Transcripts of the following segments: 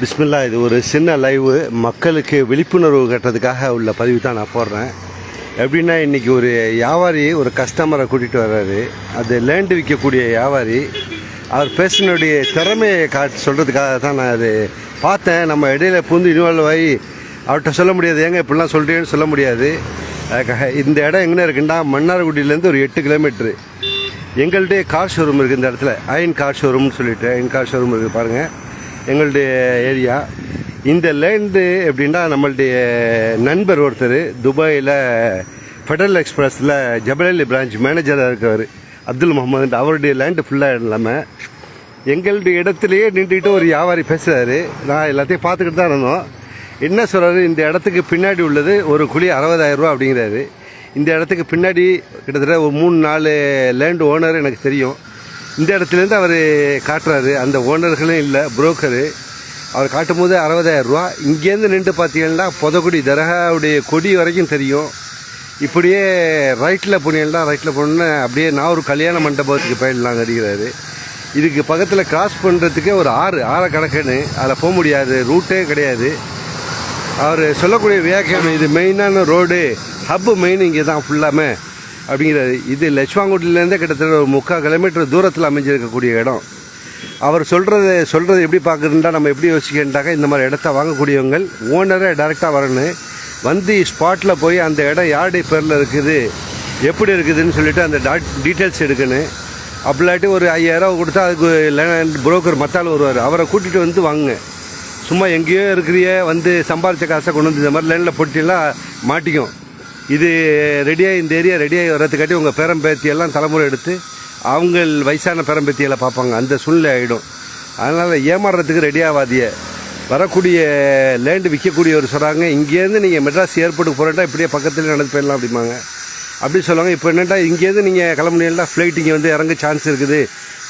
பிஸ்மில்லா இது ஒரு சின்ன லைவு. மக்களுக்கு விழிப்புணர்வு கட்டுறதுக்காக உள்ள பதிவு தான் நான் போடுறேன். எப்படின்னா இன்றைக்கி ஒரு வியாபாரி ஒரு கஸ்டமரை கூட்டிகிட்டு வர்றாரு. அது லேண்டு விற்கக்கூடிய வியாபாரி. அவர் பேசினுடைய திறமையை காட்டு சொல்கிறதுக்காக தான் நான் அது பார்த்தேன். நம்ம இடையில பூந்து இன்வால்வ் ஆகி அவர்கிட்ட சொல்ல முடியாது. ஏங்க இப்படிலாம் சொல்கிறேன்னு சொல்ல முடியாது. அதுக்காக இந்த இடம் எங்கே இருக்குன்னா மன்னார்குடியிலேருந்து ஒரு எட்டு கிலோமீட்ரு எங்கள்கிட்ட கார் ஷோரூம் இருக்குது இந்த இடத்துல. அயன் கார் ஷோரூம்னு சொல்லிட்டு அயன் கார் ஷோரூம் இருக்குது பாருங்கள் எங்களுடைய ஏரியா. இந்த லேண்டு எப்படின்னா நம்மளுடைய நண்பர் ஒருத்தர் துபாயில் ஃபெடரல் எக்ஸ்பிரஸில் ஜபலலி பிரான்ச் மேனேஜராக இருக்கவர் அப்துல் முகமது அவருடைய லேண்டு ஃபுல்லாக இல்லாமல் எங்களுடைய இடத்துலையே நின்றுட்டு ஒரு வியாபாரி பேசுகிறாரு நான் எல்லாத்தையும் பார்த்துக்கிட்டு தான் இருந்தோம். என்ன சொல்கிறாரு இந்த இடத்துக்கு பின்னாடி உள்ளது ஒரு குழி அறுபதாயிரரூபா அப்படிங்கிறாரு. இந்த இடத்துக்கு பின்னாடி கிட்டத்தட்ட ஒரு மூணு நாலு லேண்டு ஓனர் எனக்கு தெரியும். இந்த இடத்துலேருந்து அவர் காட்டுறாரு. அந்த ஓனர்களும் இல்லை புரோக்கரு. அவர் காட்டும்போது அறுபதாயிரம் ரூபா. இங்கேருந்து நின்று பார்த்தீங்கன்னா புதக்குடி தரகாவுடைய கொடி வரைக்கும் தெரியும். இப்படியே ரைட்டில் போனீங்கன்னா ரைட்டில் போனோன்னா அப்படியே நான் ஒரு கல்யாண மண்டபத்துக்கு போயிடலாம் அடிக்கிறாரு இதுக்கு பக்கத்தில் கிராஸ் பண்ணுறதுக்கே ஒரு ஆறு ஆறை கணக்குன்னு. அதில் போக முடியாது. ரூட்டே கிடையாது. அவர் சொல்லக்கூடிய வியாக்கியானம் இது. மெயினான ரோடு ஹப்பு மெயின் இங்கே தான் ஃபுல்லாமே அப்படிங்கிறது இது லட்சுமாங்குடியிலேருந்தே கிட்டத்தட்ட ஒரு முக்கால் கிலோமீட்டர் தூரத்தில் அமைஞ்சிருக்கக்கூடிய இடம். அவர் சொல்கிறது சொல்கிறது எப்படி பார்க்குறதுன்றா நம்ம எப்படி யோசிக்கிட்டாக்கா இந்த மாதிரி இடத்த வாங்கக்கூடியவங்க ஓனரே டைரெக்டாக வரணும். வந்து ஸ்பாட்டில் போய் அந்த இடம் யாருடைய பேரில் இருக்குது எப்படி இருக்குதுன்னு சொல்லிட்டு அந்த டாட் டீட்டெயில்ஸ் எடுக்கணும். அப்படிலாட்டி ஒரு ஐயாயிரம் கொடுத்தா அதுக்கு லேண்ட் புரோக்கர் மத்தால் வருவார். அவரை கூட்டிகிட்டு வந்து வாங்குங்க. சும்மா எங்கேயோ இருக்கிறிய வந்து சம்பாதிச்ச காசை கொண்டு வந்து இந்த மாதிரி லைனில் போட்டிலாம் மாட்டிக்கும். இது ரெடியாகி இந்த ஏரியா ரெடியாகி வர்றதுக்காட்டி உங்கள் பேரம்பேத்தி எல்லாம் தலைமுறை எடுத்து அவங்க வயசான பேரம்பேத்தியெல்லாம் பார்ப்பாங்க. அந்த சூழ்நிலை ஆகிடும் அதனால் ஏமாறுறதுக்கு ரெடியாகாதிய வரக்கூடிய லேண்டு விற்கக்கூடியவர் சொல்கிறாங்க இங்கேருந்து நீங்கள் மெட்ராஸ் ஏர்போர்ட்டுக்கு போகிறேன்டா இப்படியே பக்கத்துலேயே நடந்து போயிடலாம் அப்படிம்பாங்க. அப்படி சொல்லுவாங்க. இப்போ என்னட்டா இங்கேருந்து நீங்கள் கிளம்புனீங்கன்னா ஃப்ளைட் இங்கே வந்து இறங்க சான்ஸ் இருக்குது.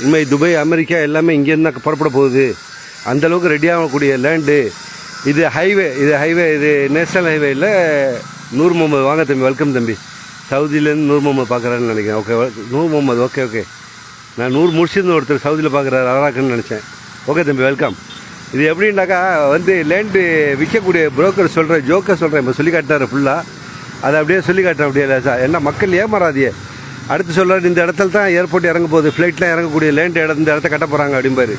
இனிமேல் துபாய் அமெரிக்கா எல்லாமே இங்கேருந்து தான் புறப்பட போகுது. அந்த அளவுக்கு லேண்டு இது ஹைவே இது ஹைவே இது நேஷனல் ஹைவேயில் நூறு முகமது வாங்க தம்பி வெல்கம் தம்பி. சவுதியிலேருந்து நூறு முகமது பார்க்குறாருன்னு நினைக்கிறேன். ஓகே நூறு முகமது ஓகே ஓகே நான் நூறு முடிச்சிருந்த ஒருத்தர் சவுதியில் பார்க்குறாரு அவராக்குன்னு நினச்சேன். ஓகே தம்பி வெல்கம் இது எப்படின்னாக்கா வந்து லேண்டு விற்கக்கூடிய புரோக்கர் சொல்கிற ஜோக்கர் சொல்கிறேன் இப்போ சொல்லி காட்டினார் ஃபுல்லாக அதை அப்படியே சொல்லி காட்டுறேன் அப்படியே லேசா. என்ன மக்கள் ஏமாறாதியே அடுத்து சொல்கிறார் இந்த இடத்துல தான் ஏர்போர்ட் இறங்க போகுது ஃப்ளைட்லாம் இறங்கக்கூடிய லேண்ட் இடம் இந்த இடத்த கட்ட போகிறாங்க அப்படிம்பாரு.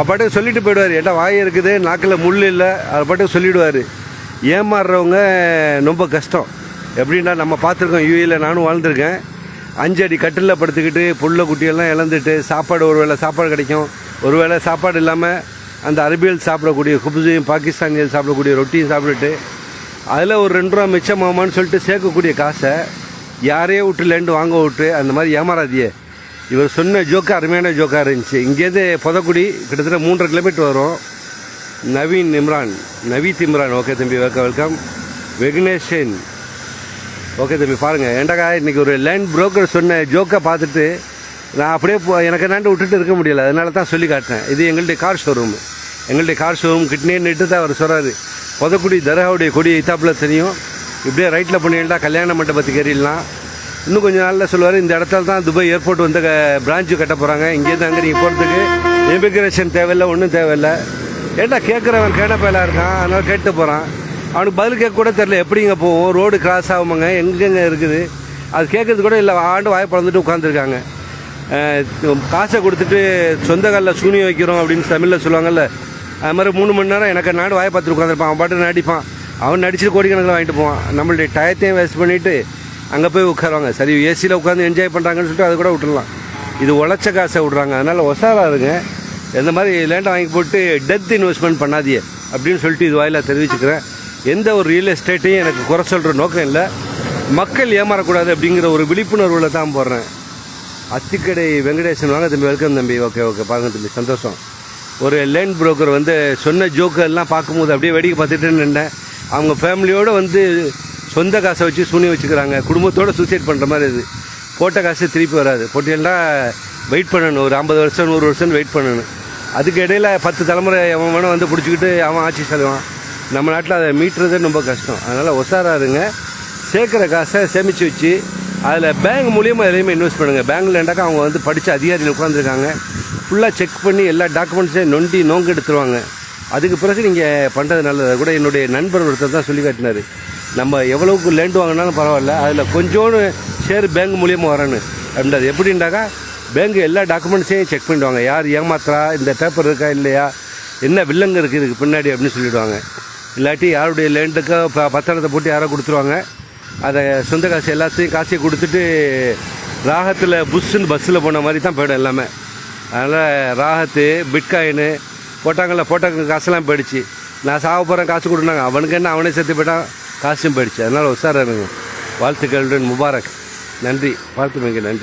அப்பாட்டுக்கு சொல்லிட்டு போயிடுவார். ஏட்டா வாய் இருக்குது நாக்கில் முள் இல்லை அதை பாட்டுக்கு சொல்லிவிடுவார் ஏமாறுறவங்க ரொம்ப கஷ்டம். எப்படின்னா நம்ம பார்த்துருக்கோம் யூஏயில் நானும் வாழ்ந்திருக்கேன். அஞ்சு அடி கட்டிலில் படுத்துக்கிட்டு புல்ல குட்டியெல்லாம் இழந்துட்டு சாப்பாடு ஒரு வேளை சாப்பாடு கிடைக்கும். ஒரு வேளை சாப்பாடு இல்லாமல் அந்த அரபியல் சாப்பிடக்கூடிய குப்ஸையும் பாகிஸ்தானியல் சாப்பிடக்கூடிய ரொட்டியும் சாப்பிட்டுட்டு அதில் ஒரு ரெண்டு ரூபா மிச்சமாமான்னு சொல்லிட்டு சேர்க்கக்கூடிய காசை யாரையே விட்டு லேண்டு வாங்க விட்டு அந்த மாதிரி ஏமாறாதியே இவர் சொன்ன ஜோக்கா அருமையான ஜோக்காக இருந்துச்சு. இங்கேருந்து புதக்குடி கிட்டத்தட்ட மூன்றரை கிலோமீட்டர் வரும். நவீன் இம்ரான் நவீத் இம்ரான். ஓகே தம்பி வெல்கம் வெல்கம் வெக்னேஷன் ஓகே தம்பி பாருங்கள் ஏண்டாக்கா இன்றைக்கி ஒரு லேண்ட் புரோக்கர் சொன்ன ஜோக்கை பார்த்துட்டு நான் அப்படியே போ எனக்கு என்னாண்டு விட்டுட்டு இருக்க முடியல. அதனால தான் சொல்லி காட்டினேன். இது எங்களுடைய கார் ஷோரூம் எங்களுடைய கார் ஷோரூம் கிட்டனே தான் அவர் சொல்கிறாரு புதக்குடி தர்காவுடைய கொடி இத்தாப்பில் தெரியும். இப்படியே ரைட்டில் பண்ணிட்டா கல்யாண மண்டபத்துக்கு ஏறிடலாம். இன்னும் கொஞ்சம் நாளில் சொல்லுவார் இந்த இடத்துல தான் துபாய் ஏர்போர்ட் வந்து பிரான்ச்சு கட்ட போகிறாங்க இங்கேருந்து அங்கே நீங்கள் போகிறதுக்கு இமிக்ரேஷன் தேவையில்லை ஒன்றும் தேவையில்லை. ஏட்டா கேட்குறவன் கேடப்பையில இருக்கான் அதனால் கேட்டு போகிறான் அவனுக்கு பதில் கேட்க கூட தெரில எப்படிங்க போவோம்? ரோடு கிராஸ் ஆகுமாங்க? எங்கெங்க இருக்குது? அது கேட்கறது கூட இல்லை. ஆண்டு வாய் பழந்துட்டு உட்காந்துருக்காங்க காசை கொடுத்துட்டு சொந்த காலில் சூனியம் வைக்கிறோம் அப்படின்னு தமிழில் சொல்லுவாங்கல்ல. அது மாதிரி மூணு மணி நேரம் எனக்கு நாடு வாயை பார்த்துட்டு உட்காந்துருப்பான் அவன் பாட்டு நடிப்பான். அவன் நடிச்சுட்டு கோடிக்கணக்கில் வாங்கிட்டு போவான். நம்மளுடைய டயத்தையும் வேஸ்ட் பண்ணிவிட்டு அங்கே போய் உட்காருவாங்க. சரி ஏசியில் உட்காந்து என்ஜாய் பண்ணுறாங்கன்னு சொல்லிட்டு அதை கூட விட்டுடலாம். இது உழைச்ச காசை விட்றாங்க. அதனால் ஒசாராக இருங்க. இந்த மாதிரி லேண்டை வாங்கி போட்டு டெத் இன்வெஸ்ட்மெண்ட் பண்ணாதியே அப்படின்னு சொல்லிட்டு இது வாயிலாக தெரிவிச்சுக்கிறேன். எந்த ஒரு ரியல் எஸ்டேட்டையும் எனக்கு குறை சொல்கிற நோக்கம் இல்லை. மக்கள் ஏமாறக்கூடாது அப்படிங்கிற ஒரு விழிப்புணர்வில் தான் போடுறேன். அத்திக்கடை வெங்கடேசன் வாங்க தம்பி வெல்கம் தம்பி. ஓகே ஓகே பாருங்க தம்பி சந்தோஷம். ஒரு லேண்ட் புரோக்கர் வந்து சொன்ன ஜோக்கெல்லாம் பார்க்கும்போது அப்படியே வேடிக்கை பார்த்துட்டு நின்றேன் அவங்க ஃபேமிலியோடு வந்து சொந்த காசை வச்சு சூனி வச்சுக்கிறாங்க. குடும்பத்தோடு சூசைட் பண்ணுற மாதிரி இது. போட்ட காசு திருப்பி வராது. போட்டியெல்லாம் வெயிட் பண்ணணும். ஒரு ஐம்பது வருஷம் நூறு வருஷம் வெயிட் பண்ணணும். அதுக்கு இடையில் பத்து தலைமுறை அவன் வேணும் வந்து பிடிச்சிக்கிட்டு அவன் ஆட்சி செல்வான். நம்ம நாட்டில் அதை மீட்டுறதே ரொம்ப கஷ்டம். அதனால் ஒசாராக இருங்க. சேர்க்குற காசை சேமித்து வச்சு அதில் பேங்க் மூலியமாக எதையுமே இன்வெஸ்ட் பண்ணுங்கள் பேங்க்கில் இருந்தாக்கா அவங்க வந்து படித்த அதிகாரிகள் உட்காந்துருக்காங்க ஃபுல்லாக செக் பண்ணி எல்லா டாக்குமெண்ட்ஸையும் நொண்டி நோங்கு எடுத்துருவாங்க. அதுக்கு பிறகு நீங்கள் பண்ணுறது நல்லது. கூட என்னுடைய நண்பர் ஒருத்தர் தான் சொல்லி காட்டினார். நம்ம எவ்வளவுக்கு லேண்ட் வாங்கினாலும் பரவாயில்ல. அதில் கொஞ்சோண்டு ஷேர் பேங்க் மூலியமாக வரணும். அப்படின்றது எப்படின்னாக்கா பேங்க் எல்லா டாக்குமெண்ட்ஸையும் செக் பண்ணிடுவாங்க. யார் ஏமாத்துறா இந்த பேப்பர் இருக்கா இல்லையா என்ன வில்லங்க இருக்குது இதுக்கு பின்னாடி அப்படின்னு சொல்லிடுவாங்க. இல்லாட்டி யாருடைய லேண்டுக்கு ப பத்திரத்தை போட்டு யாரோ கொடுத்துருவாங்க. அதை சொந்த காசு எல்லாத்தையும் காசையும் கொடுத்துட்டு ராகத்தில் புஷ்ஷுன்னு பஸ்ஸில் போன மாதிரி தான் போயிடும் எல்லாமே. அதனால் ராகத்து பிட்காயின்னு போட்டாங்கல்ல போட்டாங்க காசெல்லாம் போயிடுச்சு. நான் சாக போகிறேன் காசு கொடுனாங்க அவனுக்கு என்ன அவனே செத்து போயிட்டான் காசும் போயிடுச்சு. அதனால் உஷாராக இருங்க. வாழ்த்துக்களுடன் முபாரக். நன்றி. வாழ்த்துமைங்க நன்றி.